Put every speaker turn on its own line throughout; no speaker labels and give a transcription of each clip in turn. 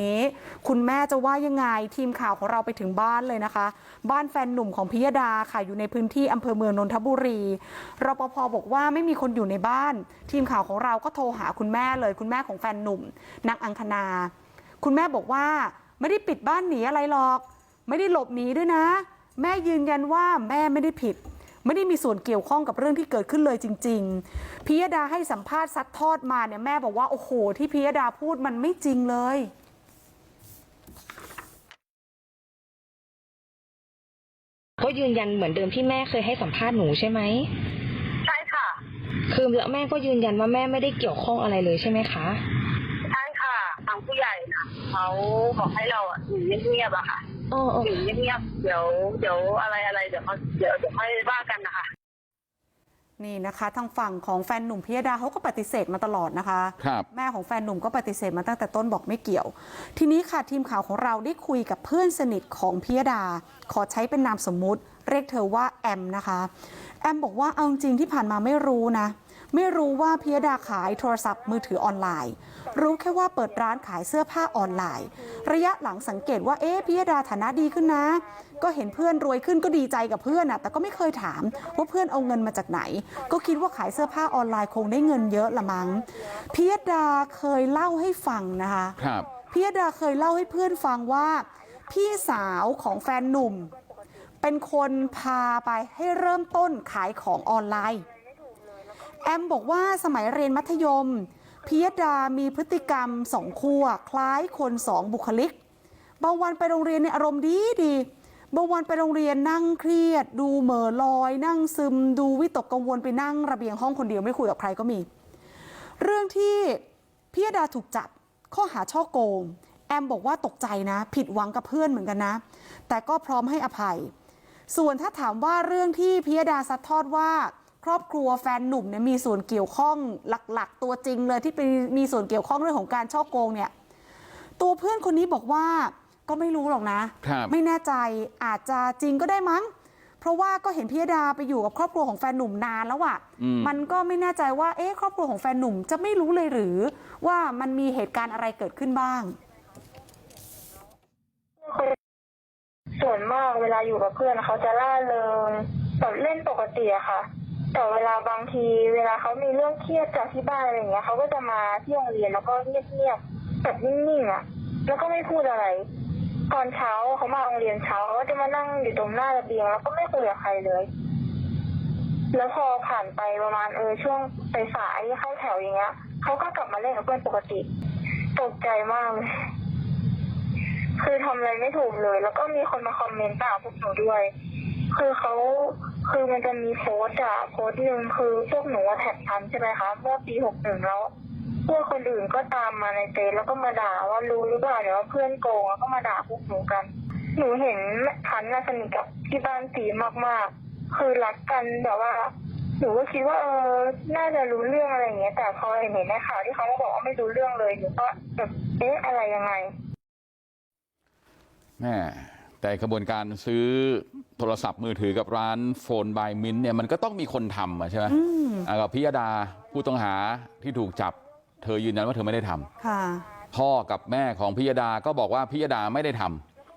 นี้คุณแม่จะว่ายังไงทีมข่าวของเราไปถึงบ้านเลยนะคะ บ้านแฟนหนุ่มของพิยดาค่ะอยู่ในพื้นที่อำเภอเมืองนนทบุรีรปภบอกว่าไม่มีคนอยู่ในบ้าน ทีมข่าวของเราก็โทรหาคุณแม่เลย คุณแม่ของแฟนหนุ่มนางอังคณา คุณแม่บอกว่าไม่ได้ปิดบ้านหนีอะไรหรอก ไม่ได้หลบหนีด้วยนะ แม่ยืนยันว่าแม่ไม่ได้ผิด ไม่ได้มีส่วนเกี่ยวข้องกับเรื่องที่เกิดขึ้นเลยจริง ๆพิยดาให้สัมภาษณ์ซัดทอดมาเนี่ยแม่บอกว่าโอ้โห ที่พิยดาพูดมันไม่จริงเลย
ก็ยืนยันเหมือนเดิมที่แม่เคยให้สัมภาษณ์หนูใช่ไหม
ใช่ค่ะ
คือแล้วแม่ก็ยืนยันว่าแม่ไม่ได้เกี่ยวข้องอะไรเลยใช่ไหมคะ
ใช่ค่ะทางผู้ใหญ่ค่ะเขาบอกให้เราอะอยู่เงียบๆอะค่ะ
อ๋อ
อยู่เงียบๆเดี๋ยวเดี๋ยวอะไรอะไรเดี๋ยวเขาเดี๋ยวเดี๋ยวค่อยว่ากันนะคะ
นี่นะคะทางฝั่งของแฟนหนุ่มพิยดาเขาก็ปฏิเสธมาตลอดนะคะ
ครับ
แม่ของแฟนหนุ่มก็ปฏิเสธมาตั้งแต่ต้นบอกไม่เกี่ยว ทีนี้ค่ะทีมข่าวของเราได้คุยกับเพื่อนสนิทของพิยดา ขอใช้เป็นนามสมมุติ เรียกเธอว่าแอมนะคะ แอมบอกว่าเอาจริงๆที่ผ่านมาไม่รู้นะ ไม่รู้ว่าพิยดาขายโทรศัพท์มือถือออนไลน์ รู้แค่ว่าเปิดร้านขายเสื้อผ้าออนไลน์ ระยะหลังสังเกตว่าเอ๊ะพิยดาฐานะดีขึ้นนะ ก็เห็นเพื่อนรวยขึ้นก็ดีใจกับเพื่อนอะแต่ก็ไม่เคยถามว่าเพื่อนเอาเงินมาจากไหน ก็คิดว่าขายเสื้อผ้าออนไลน์คงได้เงินเยอะละมั้งพิยดาเคยเล่าให้ฟังนะคะ
ครับ
พิยดาเคยเล่าให้เพื่อนฟังว่า พี่สาวของแฟนหนุ่ม เป็นคนพาไปให้เริ่มต้นขายของออนไลน์ แอมบอกว่าสมัยเรียนมัธยมพิยดามีพฤติกรรมสองขั้วคล้ายคนสองบุคลิก บางวันไปโรงเรียนเนี่ยอารมณ์ดีดีบางวันไปโรงเรียนนั่งเครียด ดูเหม่อลอย นั่งซึม ดูวิตกกังวลไปนั่งระเบียงห้องคนเดียวไม่คุยกับใครก็มี เรื่องที่พิยดาถูกจับข้อหาช่อโกง แอมบอกว่าตกใจนะ ผิดหวังกับเพื่อนเหมือนกันนะ แต่ก็พร้อมให้อภัย ส่วนถ้าถามว่าเรื่องที่พิยดาซัดทอดว่า ครอบครัวแฟนหนุ่มเนี่ยมีส่วนเกี่ยวข้องหลักๆตัวจริงเลยที่เป็นมีส่วนเกี่ยวข้องเรื่องของการช่อโกงเนี่ยตัวเพื่อนคนนี้บอกว่าก็ไม่รู้หรอกนะ
ครับ
ไม่แน่ใจอาจจะจริงก็ได้มั้ง เพราะว่าก็เห็นพิยดาไปอยู่กับครอบครัวของแฟนหนุ่มนานแล้วอะ
อืม
มันก็ไม่แน่ใจว่าเอ๊ะครอบครัวของแฟนหนุ่มจะไม่รู้เลยหรือ ว่ามันมีเหตุการณ์อะไรเกิดขึ้นบ้าง
ส่วนมากเวลาอยู่กับเพื่อนเขาจะล่าเริงแบบเล่นปกติอะค่ะ แต่เวลาบางที เวลาเขามีเรื่องเครียดจากที่บ้านอะไรอย่างเงี้ยเขาก็จะมาที่โรงเรียนแล้วก็เงียบๆแบบนิ่งๆอะแล้วก็ไม่พูดอะไร ตอนเช้าเขามาโรงเรียนเช้าเขาก็จะมานั่งอยู่ตรงหน้าระเบียง แล้วก็ไม่คุยกับใครเลย แล้วพอผ่านไปประมาณเออช่วงไปสายเข้าแถวอย่างเงี้ยเขาก็กลับมาเล่นกับเพื่อนปกติ ตกใจมากเลยคือทำอะไรไม่ถูกเลย แล้วก็มีคนมาคอมเมนต์ด่าพวกหนูด้วย คือเขา คือมันจะมีโพสต์อะโพสต์หนึ่งคือพวกหนูแท็กทันใช่ไหมคะเมื่อปีหกหนึ่งแล้วพวกคนอื่นก็ตามมาในเฟซแล้วก็มาด่าว่ารู้หรือเปล่าเนี่ยว่าเพื่อนโกงแล้วก็มาด่าพวกหนูกัน หนูเห็นทันน่ะสนิทกับที่บ้านสีมากๆ คือรักกันแบบว่าหนูก็คิดว่าเออ น่าจะรู้เรื่องอะไรอย่างเงี้ย แต่พอเห็นในข่าวที่เขามาบอกว่าไม่รู้เรื่องเลยหนูก็แบบเอ๊ะอะไรยังไง
แม่ แต่กระบวนการซื้อโทรศัพท์มือถือกับร้านโฟนบายมินเนี่ยมันก็ต้องมีคนทำอะใช่ไหม
อืม
อ่ากับพิยดาผู้ต้องหาที่ถูกจับเธอยืนยันว่าเธอไม่ได้ทำ
ค่ะ
พ่อกับแม่ของพิยดาก็บอกว่าพิยดาไม่ได้ท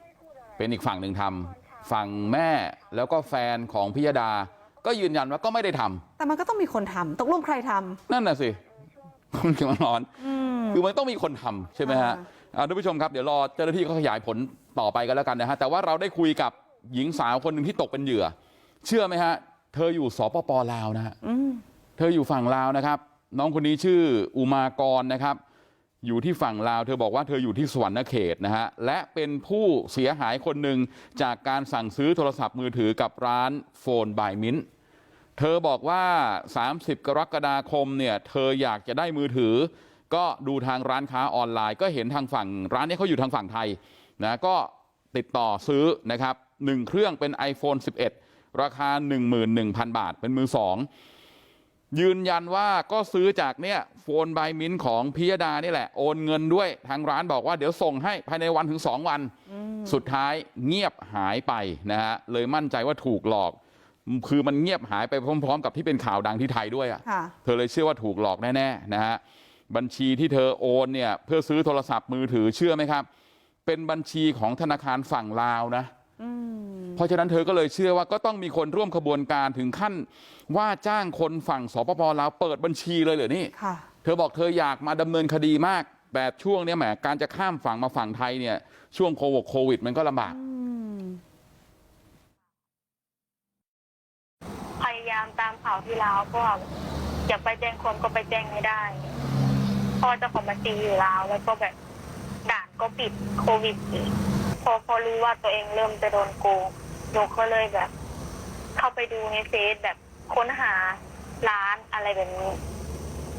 ำเป็นอีกฝั่งหนึ่งทำฝั่งแม่แล้วก็แฟนของพิยดาก็ยืนยันว่าก็ไม่ได้ทำ
แต่มันก็ต้องมีคนทำตกลงใครทำ
นั่นน่ะสิคุณกำลังร้อน
อืม
คือมันต้องมีคนทำใช่ไหมฮะ
ค่ะ
อ่าทุกผู้ชมครับเดี๋ยวรอเจ้าหน้าที่เขาขยายผล ต่อไปกันแล้วกันนะฮะแต่ว่าเราได้คุยกับหญิงสาวคนหนึ่งที่ตกเป็นเหยื่อเชื่อไหมฮะเธออยู่สปปลาวนะฮะ
อืม
เธออยู่ฝั่งลาวนะครับน้องคนนี้ชื่ออุมากรนะครับอยู่ที่ฝั่งลาวเธอบอกว่าเธออยู่ที่สวรรณเขตนะฮะและเป็นผู้เสียหายคนหนึ่งจากการสั่งซื้อโทรศัพท์มือถือกับร้านโฟนบายมินเธอบอกว่า30กรกฎาคมเนี่ยเธออยากจะได้มือถือ ก็ดูทางร้านค้าออนไลน์ก็เห็นทางฝั่งร้านนี้เขาอยู่ทางฝั่งไทยนะก็ติดต่อซื้อนะครับหนึ่งเครื่องเป็น iPhone 11ราคา 11,000 บาทเป็นมือสองยืนยันว่าก็ซื้อจากเนี่ยโฟนบายมินของพิยดานี่แหละโอนเงินด้วยทางร้านบอกว่าเดี๋ยวส่งให้ภายในวันถึงสองวัน สุดท้ายเงียบหายไปนะฮะเลยมั่นใจว่าถูกหลอก คือมันเงียบหายไปพร้อม ๆ กับที่เป็นข่าวดังที่ไทยด้วยอะ
ค่ะ
เธอเลยเชื่อว่าถูกหลอกแน่ๆนะฮะ บัญชีที่เธอโอนเนี่ยเพื่อซื้อโทรศัพท์มือถือเชื่อไหมครับเป็นบัญชีของธนาคารฝั่งลาวนะ
อืม
เพราะฉะนั้นเธอก็เลยเชื่อว่าก็ต้องมีคนร่วมขบวนการถึงขั้นว่าจ้างคนฝั่งสปปลาวเปิดบัญชีเลยเหรอนี่
ค่ะ
เธอบอกเธออยากมาดำเนินคดีมากแต่ช่วงเนี้ยแหมการจะข้ามฝั่งมาฝั่งไทยเนี่ยช่วงโควิดโควิดมันก็ลำบาก
อืม
พยายามตามข่าวที่ลาวเพราะว่าอยากไปแจ้งความก็ไปแจ้งไม่ได้เพราะว่าเจ้าของบัญชีอยู่แลาวแล้วก็แบบด่านก็ปิดโควิดอีกพอพอรู้ว่าตัวเองเริ่มจะโดนโกงหนูก็เลยแบบ เข้าไปดูในเฟซแบบค้นหาร้านอะไรแบบนี้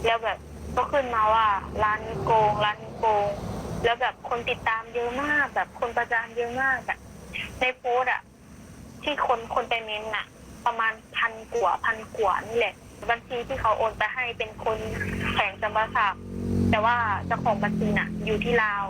แล้วแบบก็ขึ้นมาว่า ร้านโกง ร้านโกง แล้วแบบคนติดตามเยอะมาก แบบคนประจานเยอะมากแบบในโพสต์อะที่คนคนไปเม้นอะประมาณพันกว่าพันกว่านี่แหละ บัญชีที่เขาโอนไปให้เป็นคน แข่งจำปาสักแต่ว่าเจ้าของบัญชีน่ะอยู่ที่ลาว